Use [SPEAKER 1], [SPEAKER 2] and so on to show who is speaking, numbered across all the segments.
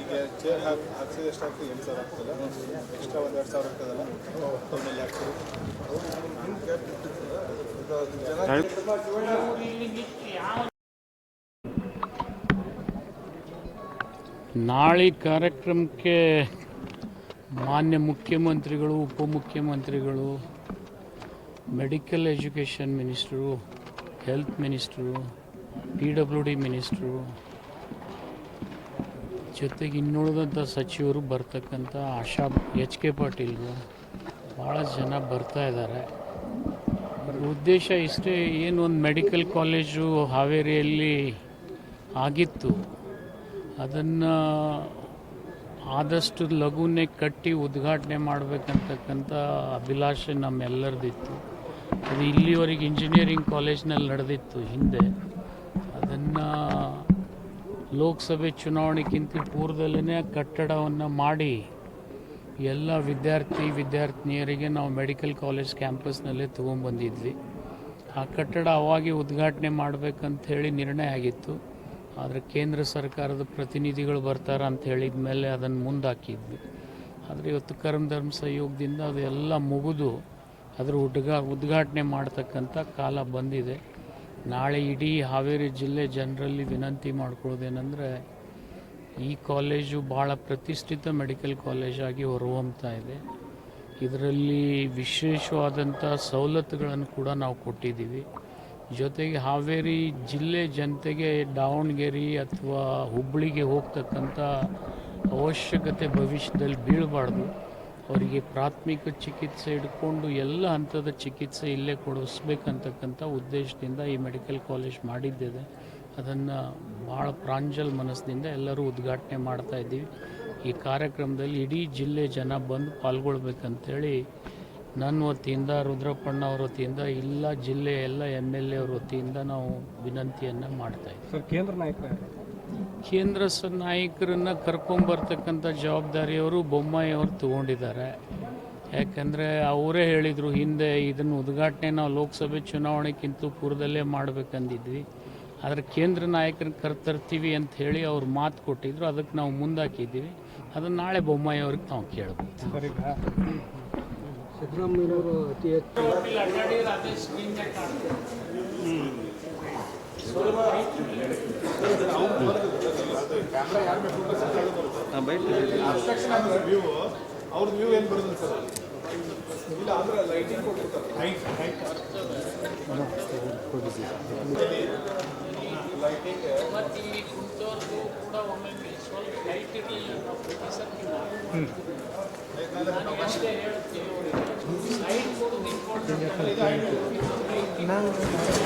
[SPEAKER 1] ಈಗ ಚೇರ್ ಹಾಕಿ ಹಾಕ್ಸಿದ್ರೆ ಎಷ್ಟಾಗ್ತದೆ ಎಂಟು ಸಾವಿರ ಆಗ್ತದೆ. ಎಕ್ಸ್ಟ್ರಾ ಒಂದು ಎರಡು ಸಾವಿರ ಆಗ್ತದಲ್ಲ? ಆಮೇಲೆ ಹಾಕ್ತೀವಿ
[SPEAKER 2] ನಾಳೆ ಕಾರ್ಯಕ್ರಮಕ್ಕೆ ಮಾನ್ಯ ಮುಖ್ಯಮಂತ್ರಿಗಳು ಉಪಮುಖ್ಯಮಂತ್ರಿಗಳು medical education minister health minister P W D minister ಜೊತೆಗೆ ಇನ್ನುಳಿದಂಥ ಸಚಿವರು ಬರ್ತಕ್ಕಂಥ ಆಶಾ ಎಚ್ ಕೆ ಪಾಟೀಲ್ರು ಭಾಳ ಜನ ಬರ್ತಾ ಇದ್ದಾರೆ. ಉದ್ದೇಶ ಇಷ್ಟೇ ಏನು ಒಂದು ಮೆಡಿಕಲ್ ಕಾಲೇಜು ಹಾವೇರಿಯಲ್ಲಿ ಆಗಿತ್ತು. ಅದನ್ನು ಆದಷ್ಟು ಲಘುನೇ ಕಟ್ಟಿ ಉದ್ಘಾಟನೆ ಮಾಡಬೇಕಂತಕ್ಕಂಥ ಅಭಿಲಾಷೆ ನಮ್ಮೆಲ್ಲರದಿತ್ತು. ಅದು ಇಲ್ಲಿವರೆಗೆ ಇಂಜಿನಿಯರಿಂಗ್ ಕಾಲೇಜ್ನಲ್ಲಿ ನಡೆದಿತ್ತು ಹಿಂದೆ. ಅದನ್ನು ಲೋಕಸಭೆ ಚುನಾವಣೆಗಿಂತ ಪೂರ್ವದಲ್ಲೇ ಕಟ್ಟಡವನ್ನು ಮಾಡಿ ಎಲ್ಲ ವಿದ್ಯಾರ್ಥಿ ವಿದ್ಯಾರ್ಥಿನಿಯರಿಗೆ ನಾವು ಮೆಡಿಕಲ್ ಕಾಲೇಜ್ ಕ್ಯಾಂಪಸ್ನಲ್ಲೇ ತೊಗೊಂಬಂದಿದ್ವಿ. ಆ ಕಟ್ಟಡ ಅವಾಗೆ ಉದ್ಘಾಟನೆ ಮಾಡಬೇಕಂತ ಹೇಳಿ ನಿರ್ಣಯ ಆಗಿತ್ತು. ಆದರೆ ಕೇಂದ್ರ ಸರ್ಕಾರದ ಪ್ರತಿನಿಧಿಗಳು ಬರ್ತಾರೆ ಅಂತ ಹೇಳಿದ ಮೇಲೆ ಅದನ್ನು ಮುಂದಾಕಿದ್ವಿ. ಆದರೆ ಇವತ್ತು ಕರ್ಮ ಧರ್ಮ ಸಹಯೋಗದಿಂದ ಅದೆಲ್ಲ ಮುಗಿದು ಅದರ ಉದ್ಘಾ, ಉದ್ಘಾಟನೆ ಮಾಡ್ತಕ್ಕಂಥ ಕಾಲ ಬಂದಿದೆ. ನಾಳೆ ಇಡೀ ಹಾವೇರಿ ಜಿಲ್ಲೆ ಜನರಲ್ಲಿ ವಿನಂತಿ ಮಾಡ್ಕೊಳ್ಳೋದೇನೆಂದರೆ ಈ ಕಾಲೇಜು ಭಾಳ ಪ್ರತಿಷ್ಠಿತ ಮೆಡಿಕಲ್ ಕಾಲೇಜಾಗಿ ಹೊರಹೊಮ್ತಾ ಇದೆ. ಇದರಲ್ಲಿ ವಿಶೇಷವಾದಂಥ ಸವಲತ್ತುಗಳನ್ನು ಕೂಡ ನಾವು ಕೊಟ್ಟಿದ್ದೀವಿ. ಜೊತೆಗೆ ಹಾವೇರಿ ಜಿಲ್ಲೆ ಜನತೆಗೆ ದಾವಣಗೆರೆ ಅಥವಾ ಹುಬ್ಬಳ್ಳಿಗೆ ಹೋಗ್ತಕ್ಕಂಥ ಅವಶ್ಯಕತೆ ಭವಿಷ್ಯದಲ್ಲಿ ಬೀಳಬಾರ್ದು. ಅವರಿಗೆ ಪ್ರಾಥಮಿಕ ಚಿಕಿತ್ಸೆ ಹಿಡ್ಕೊಂಡು ಎಲ್ಲ ಹಂತದ ಚಿಕಿತ್ಸೆ ಇಲ್ಲೇ ಕೊಡಿಸ್ಬೇಕಂತಕ್ಕಂಥ ಉದ್ದೇಶದಿಂದ ಈ ಮೆಡಿಕಲ್ ಕಾಲೇಜ್ ಮಾಡಿದ್ದಿದೆ ಅದನ್ನು ಭಾಳ ಪ್ರಾಂಜಲ್ ಮನಸ್ಸಿನಿಂದ ಎಲ್ಲರೂ ಉದ್ಘಾಟನೆ ಮಾಡ್ತಾ ಇದ್ದೀವಿ. ಈ ಕಾರ್ಯಕ್ರಮದಲ್ಲಿ ಇಡೀ ಜಿಲ್ಲೆ ಜನ ಬಂದು ಪಾಲ್ಗೊಳ್ಬೇಕಂತೇಳಿ ನನ್ನ ವತಿಯಿಂದ, ರುದ್ರಪ್ಪಣ್ಣ ಅವ್ರ ವತಿಯಿಂದ, ಇಲ್ಲ ಜಿಲ್ಲೆ ಎಲ್ಲ ಎಂ ಎಲ್ ಎ ಅವ್ರ ವತಿಯಿಂದ ನಾವು ವಿನಂತಿಯನ್ನು ಮಾಡ್ತಾ ಇದ್ದೀವಿ.
[SPEAKER 3] ಕೇಂದ್ರ
[SPEAKER 2] ಸ ನಾಯಕರನ್ನ ಕರ್ಕೊಂಬರ್ತಕ್ಕಂಥ ಜವಾಬ್ದಾರಿಯವರು ಬೊಮ್ಮಾಯಿ ಅವರು ತಗೊಂಡಿದ್ದಾರೆ. ಯಾಕಂದರೆ ಅವರೇ ಹೇಳಿದರು ಹಿಂದೆ ಇದನ್ನು ಉದ್ಘಾಟನೆ ನಾವು ಲೋಕಸಭೆ ಚುನಾವಣೆಗಿಂತ ಪೂರ್ವದಲ್ಲೇ ಮಾಡಬೇಕಂದಿದ್ವಿ. ಆದರೆ ಕೇಂದ್ರ ನಾಯಕರನ್ನ ಕರ್ತರ್ತೀವಿ ಅಂತ ಹೇಳಿ ಅವ್ರು ಮಾತು ಕೊಟ್ಟಿದ್ರು ಅದಕ್ಕೆ ನಾವು ಮುಂದಾಕಿದ್ದೀವಿ. ಅದನ್ನು ನಾಳೆ ಬೊಮ್ಮಾಯಿ ಅವ್ರಿಗೆ ನಾವು ಕೇಳ್ಬೋದು
[SPEAKER 3] ಸಿದ್ದರಾಮಯ್ಯವರು ಅತಿ ಹೆಚ್ಚು
[SPEAKER 1] ಅವ್ರದ್ದು ವ್ಯೂ ಏನು ಬರೋದಿಲ್ಲ ಸರ್ ಇಲ್ಲ ಅಂದ್ರೆ ಲೈಟಿಂಗ್ ಲೈಟಿಂಗ್
[SPEAKER 2] ಕೂಡ ಒಮ್ಮೊಮ್ಮೆ ಸ್ವಲ್ಪ ಲೈಟ್ ನಾನು ಅಷ್ಟೇ
[SPEAKER 1] light important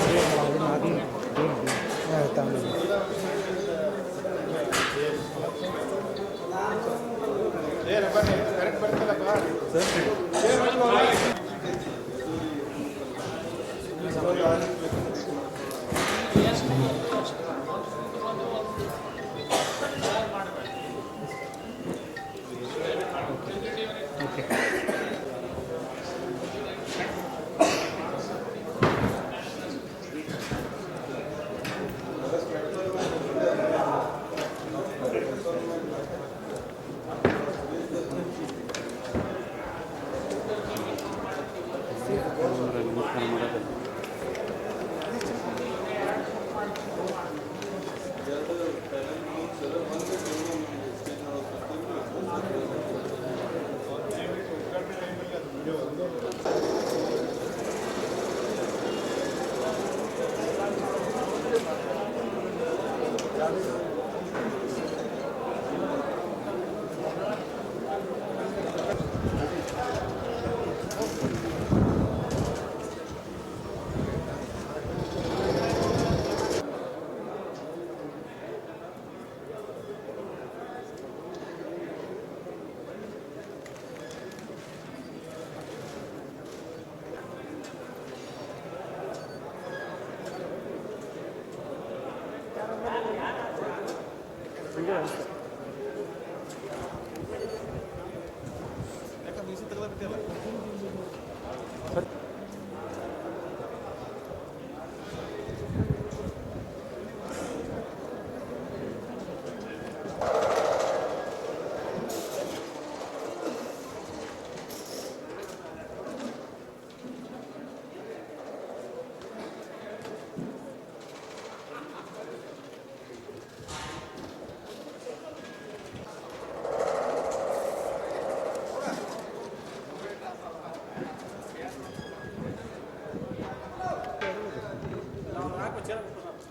[SPEAKER 1] sir.
[SPEAKER 2] segurança. É a camisa
[SPEAKER 1] tá dela, dela. Tá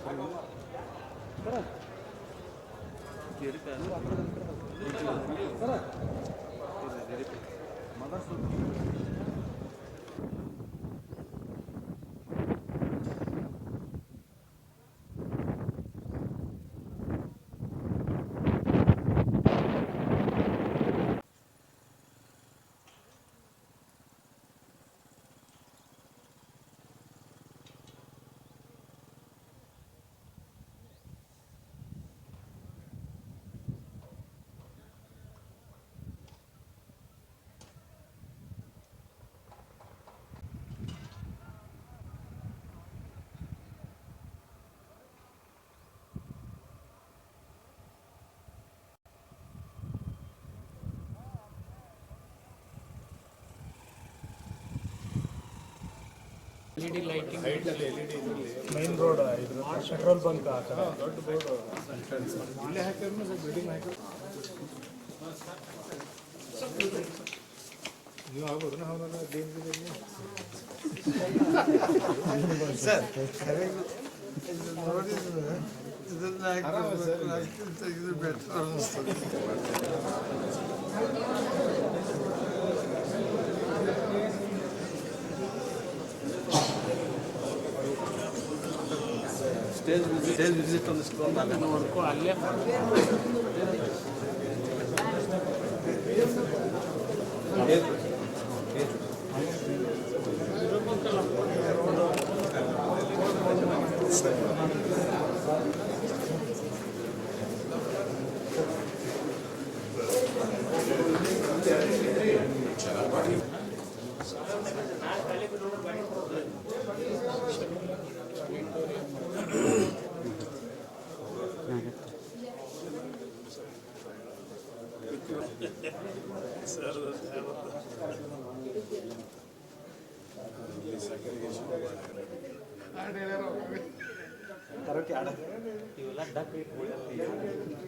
[SPEAKER 1] Geri
[SPEAKER 3] main road ಇದು ಪೆಟ್ರೋಲ್ ಬಂಕ್ ಆ ಕಡೆ
[SPEAKER 1] ದೊಡ್ಡ ಬೋರ್ಡ್ ಇಲ್ಲೇ ಹಾಕಿದ್ರು ಸ್ವಲ್ಪ ಬಿಲ್ಡಿಂಗ್ ಹಾಕಿದ್ರು ನೀವು ಆಗ್ಬೋದು ಅವನ ದೇವರಲ್ಲಿ ಆರಾಮ ಸರ್
[SPEAKER 4] ಸ್ಟೇಜ್ ಸ್ಟೇಜ್ ವಿಸಿಟ್ ಒಂದಿಷ್ಟು
[SPEAKER 2] ನೋಡ್ಕೊ ಅಲ್ಲೇ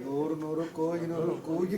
[SPEAKER 4] ನೂರು ನೂರು ಕೂಗಿ ನೂರು ಕೂಗಿ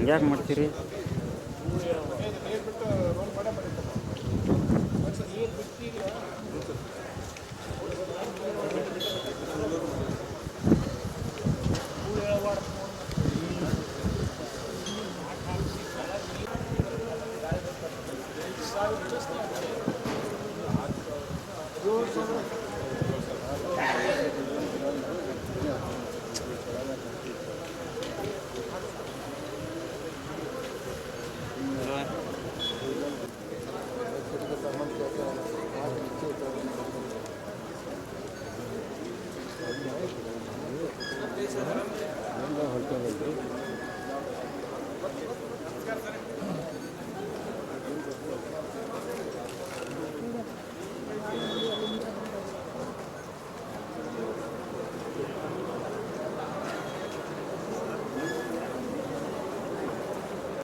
[SPEAKER 5] ಹಂಗ್ಯಾಕೆ ಮಾಡ್ತೀರಿ
[SPEAKER 1] くお願いします。